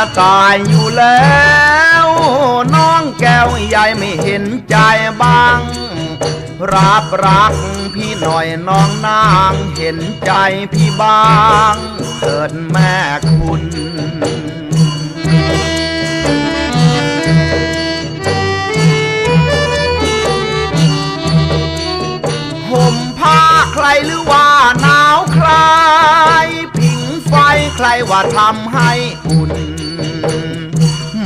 จะตายอยู่แล้ว น้องแก้วใหญ่ไม่เห็นใจบ้าง รับรักพี่หน่อยน้องนางเห็นใจพี่บ้างเถิดแม่คุณห่มผ้าใครหรือว่าหนาวใครผิงไฟใครว่าทำให้อุ่น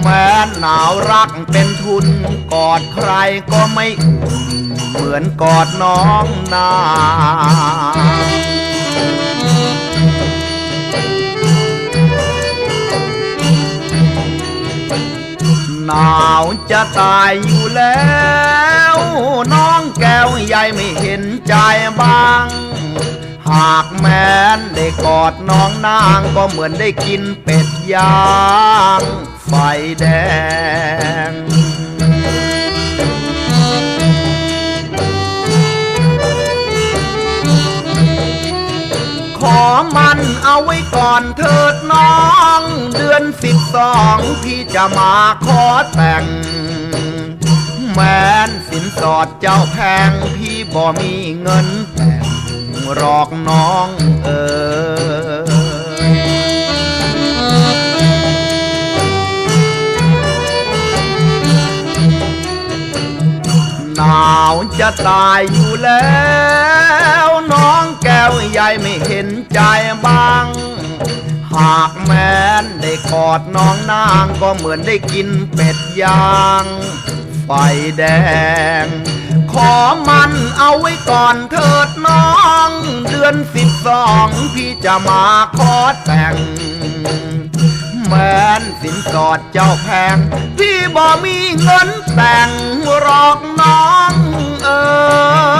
แม้หนาวรักเป็นทุน กอดใครก็ไม่อุ่นเหมือนกอดน้องนาหนาวจะตายอยู่แล้ว น้องแก้วใหญ่ไม่เห็นใจบ้าง หากแม้นได้กอดน้องนางก็เหมือนได้กินเป็ดย่างไฟแดงขอมันเอาไว้ก่อนเถิดน้อง เดือนสิบสองพี่จะมาขอแต่ง แม้นสินสอดเจ้าแพงพี่บ่มีเงิน หรอกน้องเออหนาวจะตายอยู่แล้ว น้องแก้วใหญ่ไม่เห็นใจบ้าง หากแม้นได้กอดน้องนางก็เหมือนได้กินเป็ดย่าง ไฟแดง ขอมันเอาไว้ก่อนเถิดน้อง เดือนสิบสองพี่จะมาขอแต่งแม้นสินสอดเจ้าแพง พี่บ่มีเงินแต่งหรอกน้องเออ